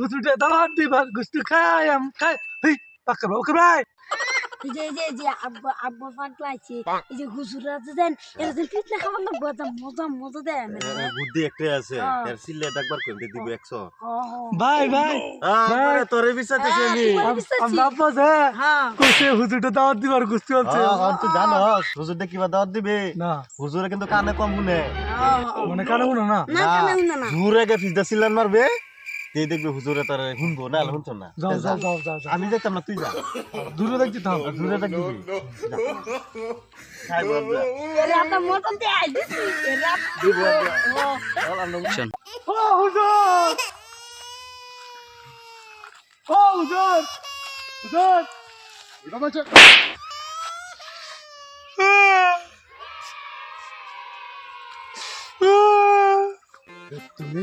হুজুরে দাওয়াত দিবার গুস্তু খাই আম খাই হেই পাকা বাবু ভাই এই যে এই যে এই যে আব্বা আব্বা পাগলা আছে এই যে হুজুরা আছে দেন এরা যে পিঠা খাওয়ার না মজা মজা মজা দেয় আমি বুদ্ধি একটাই আছে। এর সিলে একবার করে দিব একশো ভাই ভাই আরে তোরে বিচারতেছি আমি আম বাবা যে কইছে হুজুরে দাওয়াত দিবার গুস্তু আছে হ্যাঁ, তুই জানো হুজুর কিবা দাওয়াত দিবে না হুজুরে কিন্তু কানে কম শুনে মানে কানে শুনো না না কানে শুনে না জুরে গে ফিজদা সিলান মারবে তুই দেখবি হুজুরে তার শুনব? না শুনছো না? যাও যা। যাও যাও যাও আমি দেখতাম না তুই যা। দূরে দেখতে থাম জুরে দেখ দিবি খাইবো আমরা। রাতা মজা দেয় দিছি রাতা দিব আমরা। চল আমরা ও হুজুর! ও হুজুর! হুজুর! তুমি